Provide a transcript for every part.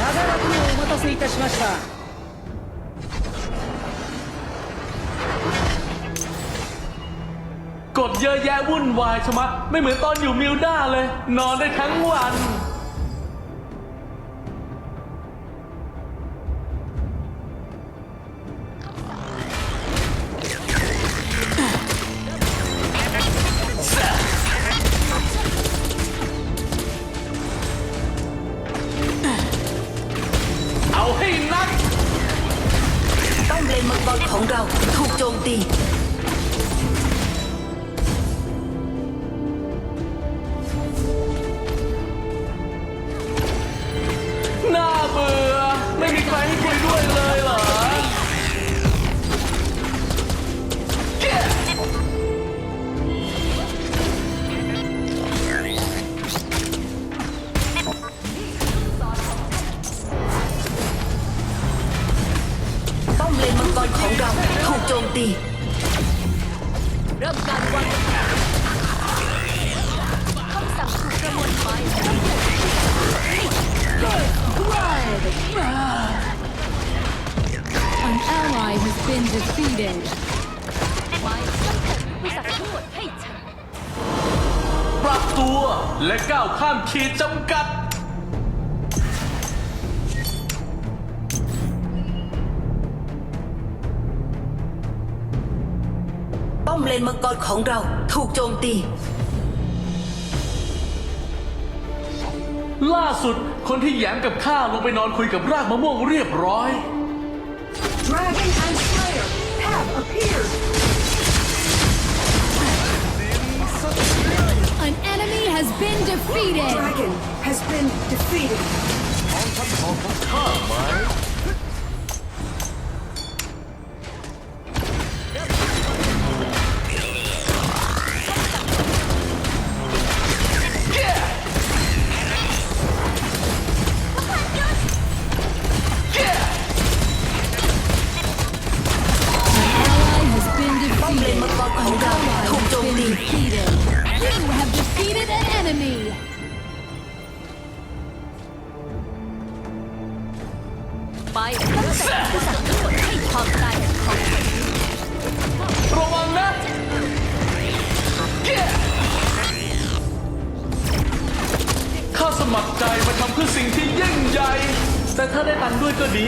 長らくお待たせいたしました กดเยอะแยะวุ่นวายชะมัดไม่เหมือนตอนอยู่มิลด้าเลย นอนได้ทั้งวัน been defeated. หมายสำคัญวิสัชทั้งหมดให้ฉันปรับตัวและก้าวข้ามขีดจำกัด ป้อมเลนมังกรของเราถูกโจมตี ล่าสุดคนที่แหยมกับข้าลงไปนอนคุยกับรากมะม่วงเรียบร้อย Dragon and Slayer have appeared. An enemy has been defeated. Dragon has been defeated. าได้ตังค์ด้วยก็ดี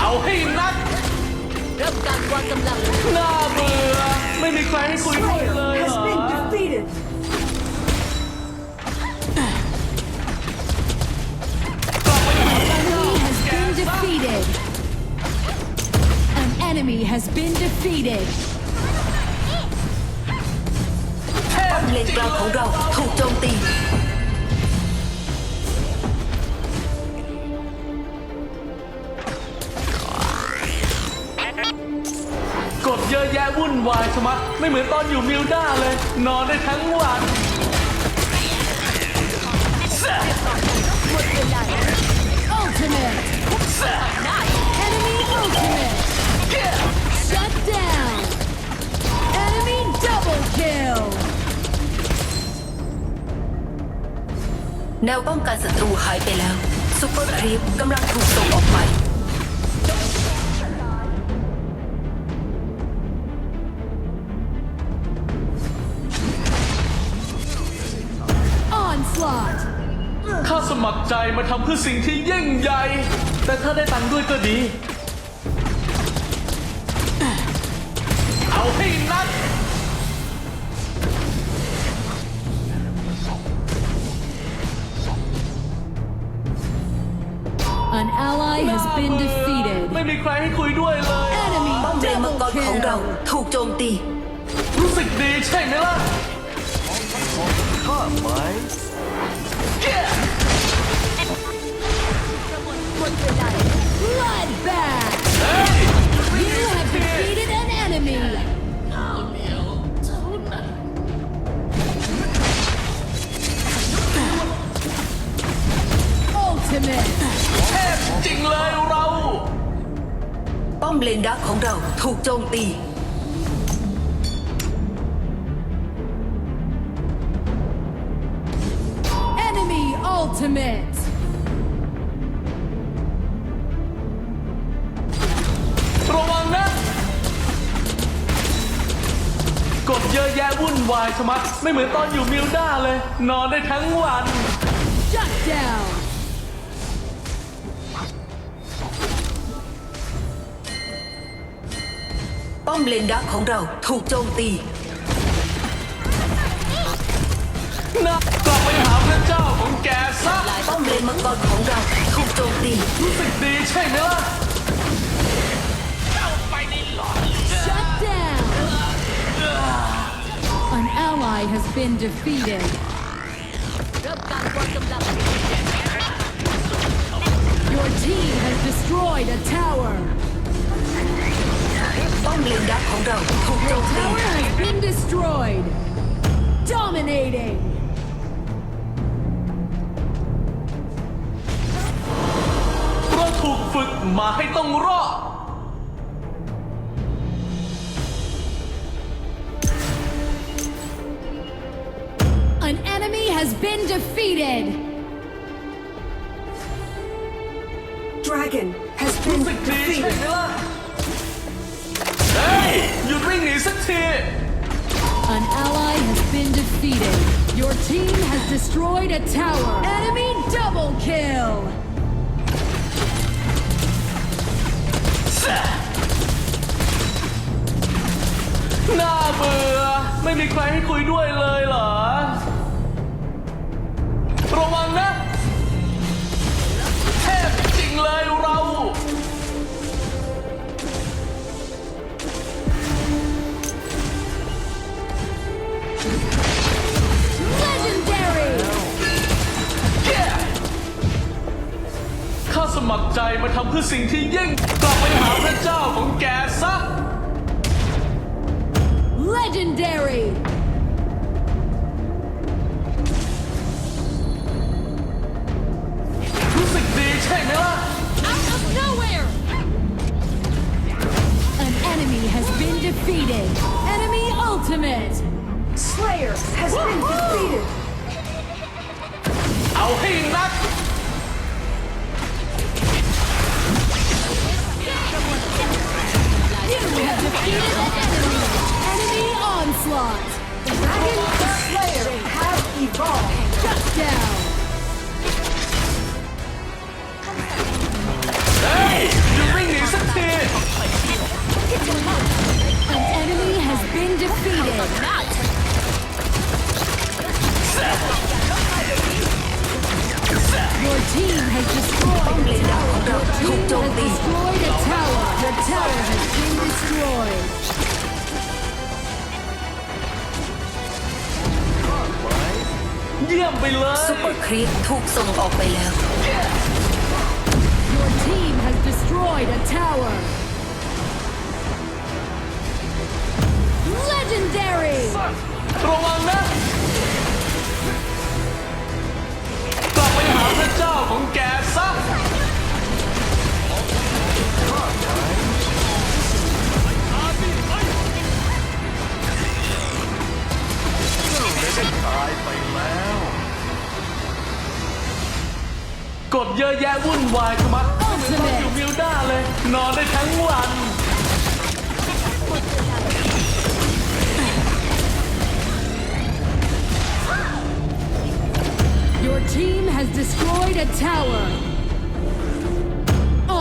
เอาให้นัก เริ่มการวางกำลัง น่าเบื่อ ไม่มีใครให้คุยด้วย Slayer เลย enemy has been defeated. An enemy has been defeated. ป้อมเลนกลางของเราถูกโจมตี กดเยอะแยะวุ่นวายชะมัดไม่เหมือนตอนอยู่มิลด้าเลย นอนได้ทั้งวัน Ultimate. Enemy ultimate. Double kill. แนวป้องกันศัตรูหายไปแล้วซุปเปอร์ครีปกำลังถูกส่งออกไป Onslaught. ข้าสมัครใจมาทำเพื่อสิ่งที่ยิ่งใหญ่ แต่ถ้าได้ตังค์ด้วยก็ดี has been defeated. ไม่มีใครให้คุยด้วยเลย Enemy ป้อมเลนมัง double กรของเรา kill. ถูกโจมตี รู้สึกดีใช่ไหมล่ะ Bloodbath. เฮ้ ถูกโจมตี Enemy ultimate. ระวังนะกดเยอะแยะวุ่นวายชะมัด ไม่เหมือนตอนอยู่มิลด้าเลย นอนได้ทั้งวัน Shut down. ป้อมเลนดักของเราถูกโจมตีนะกลับไปหาพระเจ้าของแกซะ ป้อมเลนมังกรของเราถูกโจมตี รู้สึกดีใช่ไหมล่ะ Shut down. An ally has been defeated. เริ่มการวางกำลัง Your team has destroyed a tower. ป้อมเลนดักของเราถูกโจมตี Tower has been destroyed. Dominating. เราถูกฝึกมาให้ต้องรอด An enemy has been defeated. Dragon has been รู้สึกดีใช่ไหม defeated. ล่ะ ที An ally has been defeated. Your team has destroyed a tower. Enemy double kill. น่าเบื่อ ไม่มีใครให้คุยด้วยเลยเหรอ ระวังนะ มาทำเพื่อสิ่งที่ยิ่งกลับไปหาพระเจ้าของแกซะ Legendary. รู้สึกดีใช่ไหมล่ะ out of nowhere An enemy has been defeated. Enemy ultimate. Slayer has been ไปเลยซุปเปอร์ครีปถูกส่งออกไปแล้ว Your team has destroyed a tower. Legendary. ระวังนะ กลับไปหาพระเจ้า วุ่นวายชะมัดไม่เหมือนตอนอยู่มิลด้าเลย นอนได้ทั้งวัน Your team has destroyed a tower.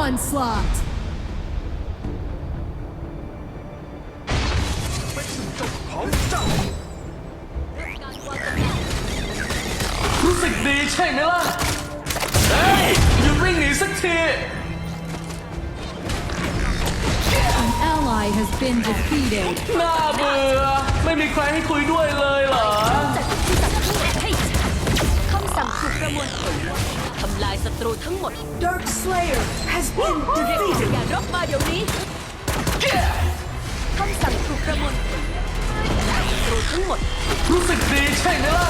Onslaught. รู้สึกดีใช่ไหมล่ะ เฮ้ยหยุดวิ่งหนี สักที An ally has been defeated. น่าเบื่อ ไม่มีใครให้คุยด้วยเลยเหรอ จัดที่จัดทั้งหมดให้ฉันคำสั่งถูกประมวลผลทำลายศัตรูทั้งหมด Dark Slayer has been เรียก defeated. อย่ารบมาเดี๋ยวนี้คำสั่งถูกประมวลผลศัตรูทั้งหมด รู้สึกดีใช่ไหมล่ะ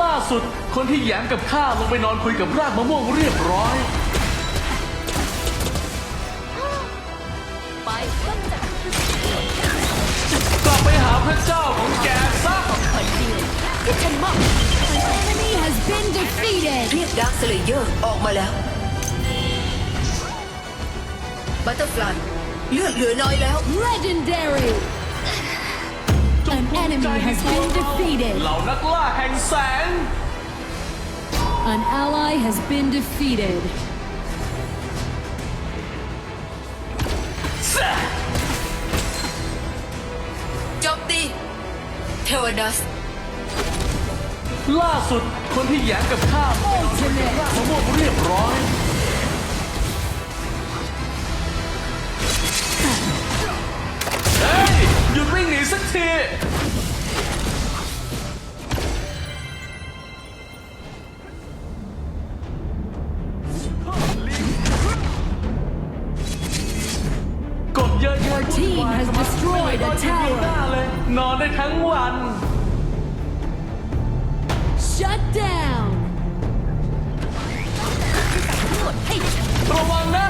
ล่าสุดคนที่แหยมกับข้าลงไปนอนคุยกับรากมะม่วงเรียบร้อย ไปกำจัดกลับไปหาพระเจ้าของแกซะ ขวัญเดียวที่ฉันมอบ An enemy has been defeated. เรียกดาร์คสเลเยอร์ออกมาแล้ว บัตเตอร์ฟลายเลือดเหลือน้อยแล้ว Legendary. จง An ภูมิใจ enemy ใน has ตัว been เรา defeated. เหล่านักล่าแห่งแสง An ally has been defeated. โจมตีเทวดัส ล่าสุดคนที่แหยมกับข้าลงไปนอนคุยกับรากมะม่วงเรียบร้อย เฮ้ยหยุ ดวิ่งหนีสักที กดเยอะๆ Your team has destroyed a tower. หน้าเลย นอนได้ทั้งวัน Shut down. ทั้งหมดให้ฉันระวังนะ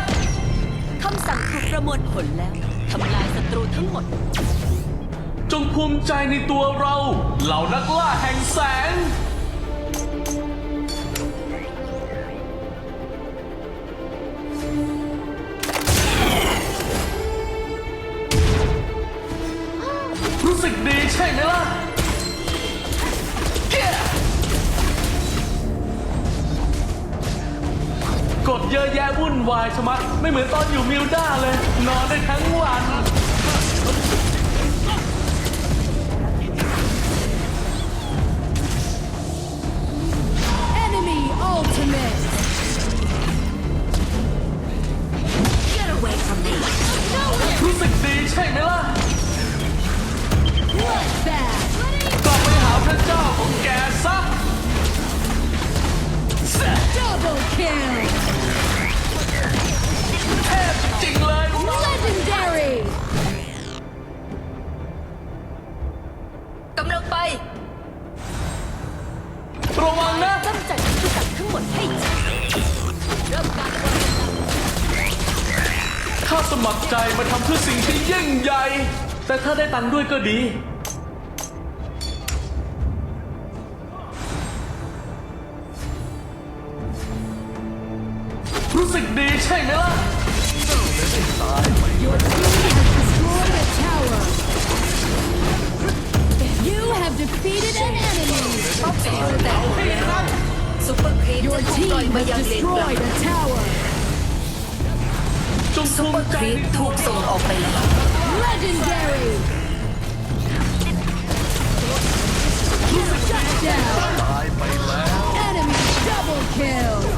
คำสั่งถูกประมวลผลแล้ว ทำลายศัตรูทั้งหมด จงภูมิใจในตัวเรา เหล่านักล่าแห่งแสง รู้สึกดีใช่ไหมล่ะ กดเยอะแยะวุ่นวายชะมัด ไม่เหมือนตอนอยู่มิลด้าเลย นอนได้ทั้งวัน ข้าสมัครใจมาทำเพื่อสิ่งที่ยิ่งใหญ่ แต่ถ้าได้ตังค์ด้วยก็ดี รู้สึกดีใช่ไหมล่ะ Your team has destroyed a tower. You have defeated an enemy. Your จะถูกปล่อย team มา has ยังเลนกลาง destroyed a tower. จงซุปภูเปอมิร์ใจครีมในตัถูวกส่งเราออกไปแล้ว Legendary. Shut down. Enemy double kill.